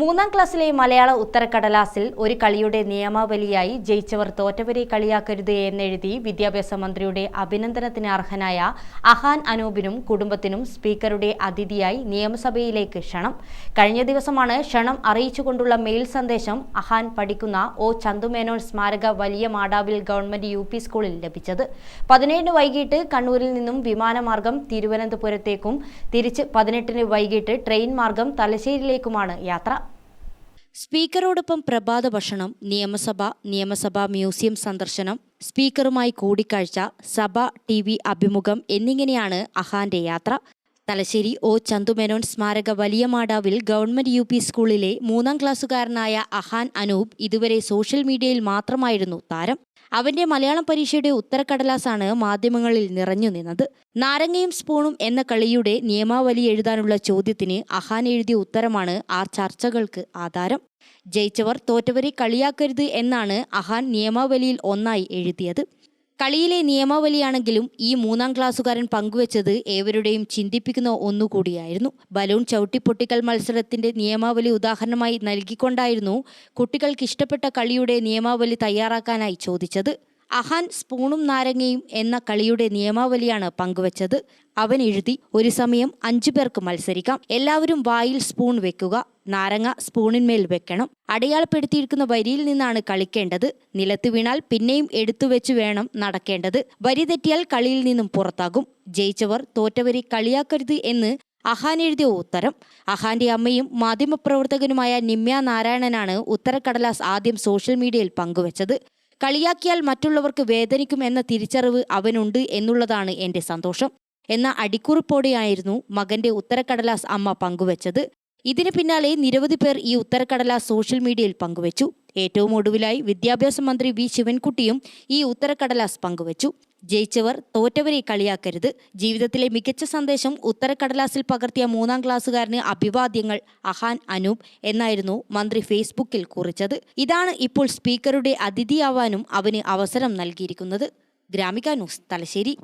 മൂന്നാം ക്ലാസ്സിലെ മലയാള ഉത്തരക്കടലാസിൽ ഒരു കളിയുടെ നിയമാവലിയായി ജയിച്ചവർ തോറ്റവരെ കളിയാക്കരുത് എന്നെഴുതി വിദ്യാഭ്യാസ മന്ത്രിയുടെ അഭിനന്ദനത്തിന് അർഹനായ അഹാൻ അനൂപിനും കുടുംബത്തിനും സ്പീക്കറുടെ അതിഥിയായി നിയമസഭയിലേക്ക് ക്ഷണം. കഴിഞ്ഞ ദിവസമാണ് ക്ഷണം അറിയിച്ചുകൊണ്ടുള്ള മെയിൽ സന്ദേശം അഹാൻ പഠിക്കുന്ന ഒ ചന്തുമേനോൻ സ്മാരക വലിയ മാടാവിൽ ഗവൺമെന്റ് യു സ്കൂളിൽ ലഭിച്ചത്. പതിനേഴിന് വൈകിട്ട് കണ്ണൂരിൽ നിന്നും വിമാനമാർഗം തിരുവനന്തപുരത്തേക്കും തിരിച്ച് പതിനെട്ടിന് വൈകിട്ട് ട്രെയിൻ മാർഗം തലശ്ശേരിയിലേക്കുമാണ് യാത്ര. സ്പീക്കറോടൊപ്പം പ്രഭാത ഭക്ഷണം നിയമസഭ നിയമസഭാ മ്യൂസിയം സന്ദർശനം സ്പീക്കറുമായി കൂടിക്കാഴ്ച സഭ ടി വി അഭിമുഖം എന്നിങ്ങനെയാണ് അഹാന്റെ യാത്ര. തലശ്ശേരി ഒ. ചന്തുമേനോൻ സ്മാരക വലിയ മാടാവിൽ ഗവൺമെന്റ് യു സ്കൂളിലെ മൂന്നാം ക്ലാസ്സുകാരനായ അഹാൻ അനൂപ് ഇതുവരെ സോഷ്യൽ മീഡിയയിൽ മാത്രമായിരുന്നു താരം. അവന്റെ മലയാളം പരീക്ഷയുടെ ഉത്തരക്കടലാസാണ് മാധ്യമങ്ങളിൽ നിറഞ്ഞു നിന്നത്. നാരങ്ങയും സ്പൂണും എന്ന കളിയുടെ നിയമാവലി എഴുതാനുള്ള ചോദ്യത്തിന് അഹാൻ എഴുതിയ ഉത്തരമാണ് ആ ചർച്ചകൾക്ക് ആധാരം. ജയിച്ചവർ തോറ്റവരെ കളിയാക്കരുത് എന്നാണ് അഹാൻ നിയമാവലിയിൽ ഒന്നായി എഴുതിയത്. കളിയിലെ നിയമാവലിയാണെങ്കിലും ഈ മൂന്നാം ക്ലാസ്സുകാരൻ പങ്കുവച്ചത് ഏവരുടെയും ചിന്തിപ്പിക്കുന്ന ഒന്നുകൂടിയായിരുന്നു. ബലൂൺ ചവിട്ടിപ്പൊട്ടിക്കൽ മത്സരത്തിന്റെ നിയമാവലി ഉദാഹരണമായി നൽകിക്കൊണ്ടായിരുന്നു കുട്ടികൾക്ക് ഇഷ്ടപ്പെട്ട കളിയുടെ നിയമാവലി തയ്യാറാക്കാനായി ചോദിച്ചത്. അഹാൻ സ്പൂണും നാരങ്ങയും എന്ന കളിയുടെ നിയമാവലിയാണ് പങ്കുവച്ചത്. അവൻ എഴുതി ഒരു സമയം അഞ്ചു പേർക്ക് മത്സരിക്കാം. എല്ലാവരും വായിൽ സ്പൂൺ വെക്കുക. നാരങ്ങ സ്പൂണിന്മേൽ വെക്കണം. അടയാളപ്പെടുത്തിയിരിക്കുന്ന വരിയിൽ നിന്നാണ് കളിക്കേണ്ടത്. നിലത്ത് വീണാൽ പിന്നെയും എടുത്തു വെച്ച് വേണം നടക്കേണ്ടത്. വരി തെറ്റിയാൽ കളിയിൽ നിന്നും പുറത്താകും. ജയിച്ചവർ തോറ്റവരെ കളിയാക്കരുത് എന്ന് അഹാൻ എഴുതിയ ഉത്തരം. അഹാന്റെ അമ്മയും മാധ്യമപ്രവർത്തകനുമായ നിമ്യ നാരായണനാണ് ഉത്തരക്കടലാസ് ആദ്യം സോഷ്യൽ മീഡിയയിൽ പങ്കുവച്ചത്. കളിയാക്കിയാൽ മറ്റുള്ളവർക്ക് വേദനിക്കും എന്ന തിരിച്ചറിവ് അവനുണ്ട് എന്നുള്ളതാണ് എന്റെ സന്തോഷം. എന്ന അടിക്കുറിപ്പോടെയായിരുന്നു മകന്റെ ഉത്തരക്കടലാസ് അമ്മ പങ്കുവച്ചത്. ഇതിന് പിന്നാലെ നിരവധി പേർ ഈ ഉത്തരക്കടലാസ് സോഷ്യൽ മീഡിയയിൽ പങ്കുവച്ചു. ഏറ്റവും ഒടുവിലായി വിദ്യാഭ്യാസ മന്ത്രി വി. ശിവൻകുട്ടിയും ഈ ഉത്തരക്കടലാസ് പങ്കുവച്ചു. ജയിച്ചവർ തോറ്റവരെ കളിയാക്കരുത്. ജീവിതത്തിലെ മികച്ച സന്ദേശം ഉത്തരക്കടലാസിൽ പകർത്തിയ മൂന്നാം ക്ലാസ്സുകാരന് അഭിവാദ്യങ്ങൾ അഹാൻ അനൂപ് എന്നായിരുന്നു മന്ത്രി ഫേസ്ബുക്കിൽ കുറിച്ചത്. ഇതാണ് ഇപ്പോൾ സ്പീക്കറുടെ അതിഥിയാവാനും അവന് അവസരം നൽകിയിരിക്കുന്നത്. ഗ്രാമിക ന്യൂസ് തലശ്ശേരി.